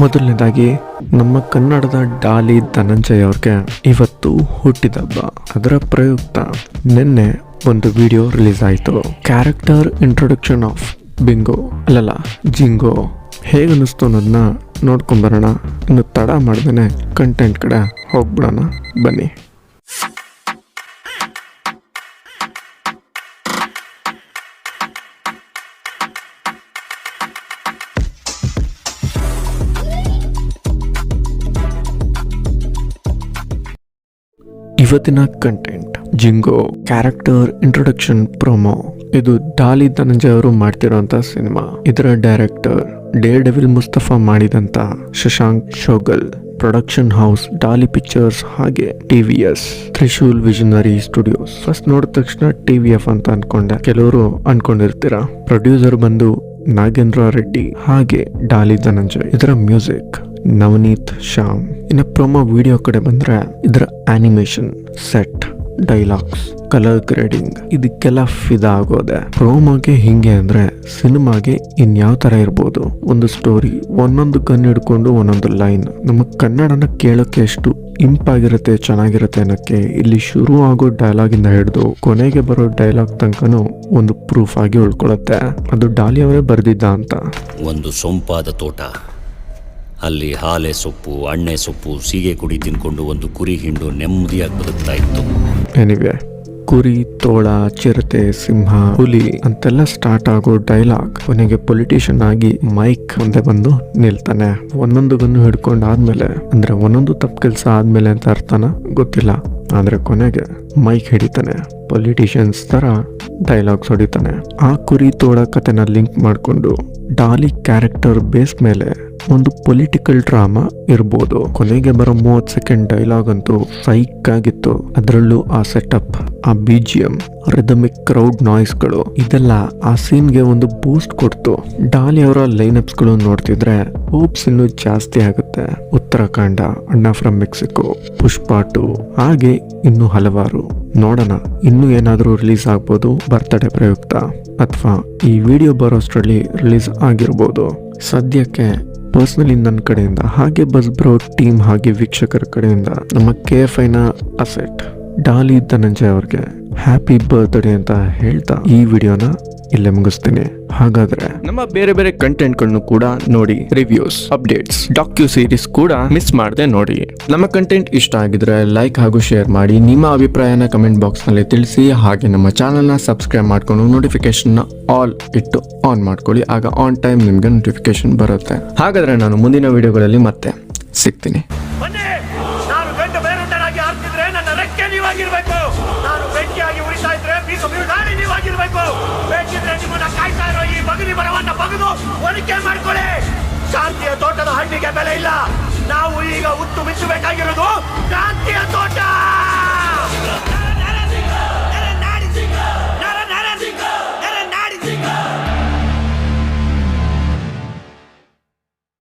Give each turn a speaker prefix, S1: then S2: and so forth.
S1: ಮೊದಲನೇದಾಗಿ, ನಮ್ಮ ಕನ್ನಡದ ಡಾಲಿ ಧನಂಜಯ್ ಅವ್ರಿಗೆ ಇವತ್ತು ಹುಟ್ಟಿದಬ್ಬ ಅದರ ಪ್ರಯುಕ್ತ ನಿನ್ನೆ ಒಂದು ವಿಡಿಯೋ ರಿಲೀಸ್ ಆಯಿತು. ಕ್ಯಾರೆಕ್ಟರ್ ಇಂಟ್ರೊಡಕ್ಷನ್ ಆಫ್ ಬಿಂಗೋ, ಅಲ್ಲಲ್ಲ, ಜಿಂಗೋ. ಹೇಗೆ ಅನ್ನಿಸ್ತು ಅನ್ನೋದನ್ನ ನೋಡ್ಕೊಂಬರೋಣ ಇನ್ನು ತಡ ಮಾಡ್ದೇನೆ ಕಂಟೆಂಟ್ ಕಡೆ ಹೋಗ್ಬಿಡೋಣ. ಬನ್ನಿ. ಇವತ್ತಿನ content Jingo character introduction promo ಇದು ಡಾಲಿ ಧನಂಜಯ ಅವರು ಮಾಡ್ತಿರೋಂಥ ಸಿನಿಮಾ ಇದರ ಡೈರೆಕ್ಟರ್ ಡೇ ಡೆವಿಲ್ ಮುಸ್ತಫಾ ಮಾಡಿದಂತ Shashank Soghal production house Daali pictures ಹಾಗೆ TVS Trishul visionary studios first ನೋಡಿದ ತಕ್ಷಣ ಟಿವಿಎಫ್ ಅಂತ ಅನ್ಕೊಂಡೆ. ಕೆಲವರು ಅನ್ಕೊಂಡಿರ್ತೀರಾ? ಪ್ರೊಡ್ಯೂಸರ್ ಬಂದು ನಾಗೇಂದ್ರ ರೆಡ್ಡಿ ಹಾಗೆ ಡಾಲಿ ಧನಂಜಯ್ ಇದರ ಮ್ಯೂಸಿಕ್ ನವನೀತ್ ಶ್ಯಾಮ್. ಇನ್ನು ಪ್ರೊಮೋ ವಿಡಿಯೋ ಕಡೆ ಬಂದ್ರೆ ಇದರ animation set dialogues colour grading ಇದಕ್ಕೆಲ್ಲ ಫಿದಾ ಆಗೋದೆ. ಪ್ರೋಮೋಗೆ ಹಿಂಗೆ ಅಂದ್ರೆ ಸಿನಿಮಾಗೆ ಇನ್ಯಾವ ತರ ಇರ್ಬೋದು? ಒಂದು ಸ್ಟೋರಿ ಒಂದೊಂದು ಗನ್ ಹಿಡ್ಕೊಂಡು ಒಂದೊಂದು ಲೈನ್ ನಮ್ಮ ಕನ್ನಡನ ಕೇಳೋಕೆ ಎಷ್ಟು ಇಂಪಾಗಿರುತ್ತೆ ಚೆನ್ನಾಗಿರುತ್ತೆ ಅನ್ನೋಕ್ಕೆ ಇಲ್ಲಿ ಶುರು ಆಗೋ ಡೈಲಾಗ್ ಇಂದ ಹಿಡಿದು ಕೊನೆಗೆ ಬರೋ ಡೈಲಾಗ್ ತನಕನೂ ಒಂದು ಪ್ರೂಫ್ ಆಗಿ ಉಳ್ಕೊಳತ್ತೆ. ಅದು ಡಾಲಿ ಅವರೇ ಬರೆದಿದ್ದ ಅಂತ.
S2: ಒಂದು ಸೊಂಪಾದ ತೋಟ. ಅಲ್ಲಿ ಹಾಲೆ ಸೊಪ್ಪು, ಅಣ್ಣೆ ಸೊಪ್ಪು, ಸೀಗೆ ಕುಡಿ ತಿನ್ಕೊಂಡು ಒಂದು ಕುರಿ ಹಿಂಡು ನೆಮ್ಮದಿಯಾಗಿ ಬದುಕ್ತಾ ಇತ್ತು.
S1: ಕುರಿ, ತೋಳ, ಚಿರತೆ, ಸಿಂಹ, ಹುಲಿ ಅಂತೆಲ್ಲ ಸ್ಟಾರ್ಟ್ ಆಗೋ ಡೈಲಾಗ್ ಕೊನೆಗೆ ಪೊಲಿಟಿಷಿಯನ್ ಆಗಿ ಮೈಕ್ ಮುಂದೆ ಬಂದು ನಿಲ್ತಾನೆ. ಒಂದೊಂದು ಗನ್ನು ಹಿಡ್ಕೊಂಡು ಆದ್ಮೇಲೆ, ಅಂದ್ರೆ ಒಂದೊಂದು ತಪ್ಪು ಕೆಲಸ ಆದ್ಮೇಲೆ ಅಂತ ಅರ್ಥನ ಗೊತ್ತಿಲ್ಲ. ಆದ್ರೆ ಕೊನೆಗೆ ಮೈಕ್ ಹಿಡಿತಾನೆ. ಪೊಲಿಟಿಷಿಯನ್ಸ್ ತರ ಡೈಲಾಗ್ಸ್ ಹೊಡಿತಾನೆ. ಆ ಕುರಿ, ತೋಳ ಕತೆನ ಲಿಂಕ್ ಮಾಡಿಕೊಂಡು ಡಾಲಿ ಕ್ಯಾರೆಕ್ಟರ್ ಬೇಸ್ ಮೇಲೆ ಒಂದು ಪೊಲಿಟಿಕಲ್ ಡ್ರಾಮಾ ಇರ್ಬೋದು. ಕೊನೆಗೆ ಬರೋ ಮೂವತ್ತು ಸೆಕೆಂಡ್ ಡೈಲಾಗ್ ಅಂತೂ ಸೈಕ್ ಆಗಿತ್ತು. ಅದರಲ್ಲೂ ಆ ಸೆಟಪ್ ಆ ಬಿ ಜಿ ರಿದಮಿಕ್ ಕ್ರೌಡ್ ನಾಯ್ಸ್ಗಳು ಇದೆಲ್ಲ ಆ ಸೀನ್ಗೆ ಒಂದು ಬೂಸ್ಟ್ ಕೊಡ್ತು. ಡಾಲಿ ಅವರ ಲೈನಪ್ಸ್ಗಳು ನೋಡ್ತಿದ್ರೆ ಹೋಪ್ಸ್ ಇನ್ನೂ ಜಾಸ್ತಿ ಆಗುತ್ತೆ. ಉತ್ತರಾಖಂಡ, ಅಣ್ಣ ಫ್ರಮ್ ಮೆಕ್ಸಿಕೋ ಪುಷ್ಪಾಟು ಹಾಗೆ ಇನ್ನೂ ಹಲವಾರು. ನೋಡೋಣ, ಇನ್ನೂ ಏನಾದರೂ ರಿಲೀಸ್ ಆಗ್ಬೋದು, ಬರ್ತ್ಡೇ ಪ್ರಯುಕ್ತ. ಅಥವಾ ಈ ವಿಡಿಯೋ ಬರೋಷ್ಟರಲ್ಲಿ ರಿಲೀಸ್ ಆಗಿರ್ಬೋದು. ಸದ್ಯಕ್ಕೆ ಪರ್ಸ್ನಲಿ ನನ್ನ ಕಡೆಯಿಂದ, ಹಾಗೆ ಬಸ್ ಬ್ರೋ ಟೀಮ್ ಹಾಗೆ ವೀಕ್ಷಕರ ಕಡೆಯಿಂದ ನಮ್ಮ ಕೆ ಎಫ್ ಐನ ಅಸೆಟ್ ಡಾಲಿ ಧನಂಜಯ್ ಅವ್ರಿಗೆ ಹ್ಯಾಪಿ ಬರ್ತ್ಡೇ ಅಂತ ಹೇಳ್ತಾ ಈ ವಿಡಿಯೋನ ಇಲ್ಲೇ ಮುಗಿಸ್ತೀನಿ. ಹಾಗಾದ್ರೆ ನಮ್ಮ ಬೇರೆ ಬೇರೆ ಕಂಟೆಂಟ್ಗಳನ್ನು ಕೂಡ ನೋಡಿ ರಿವ್ಯೂಸ್ ಅಪ್ಡೇಟ್ಸ್ ಡಾಕ್ಯೂ ಸೀರೀಸ್ ಕೂಡ ಮಿಸ್ ಮಾಡದೆ ನೋಡಿ. ನಮ್ಮ ಕಂಟೆಂಟ್ ಇಷ್ಟ ಆಗಿದ್ರೆ ಲೈಕ್ ಹಾಗೂ ಶೇರ್ ಮಾಡಿ ನಿಮ್ಮ ಅಭಿಪ್ರಾಯನ ಕಮೆಂಟ್ ಬಾಕ್ಸ್ನಲ್ಲಿ ತಿಳಿಸಿ ಹಾಗೆ ನಮ್ಮ ಚಾನಲ್ನ ಸಬ್ಸ್ಕ್ರೈಬ್ ಮಾಡ್ಕೊಂಡು ನೋಟಿಫಿಕೇಶನ್ ಆಲ್ ಇಟ್ಟು ಆನ್ ಮಾಡ್ಕೊಳ್ಳಿ ಆಗ ಆನ್ ಟೈಮ್ ನಿಮ್ಗೆ ನೋಟಿಫಿಕೇಶನ್ ಬರುತ್ತೆ. ಹಾಗಾದ್ರೆ ನಾನು ಮುಂದಿನ ವಿಡಿಯೋಗಳಲ್ಲಿ ಮತ್ತೆ ಸಿಗ್ತೀನಿ.
S3: ಹೋಲಿಕೆ ಮರವನ್ನ ಬಗದು ಒಳಿಕೆ ಮಾಡ್ಕೊಳ್ಳಿ. ಶಾಂತಿಯ ತೋಟದ ಹಣ್ಣಿಗೆ ಬೆಲೆ ಇಲ್ಲ. ನಾವು ಈಗ ಉತ್ತು ಮಿಚ್ಚಬೇಕಾಗಿರೋದು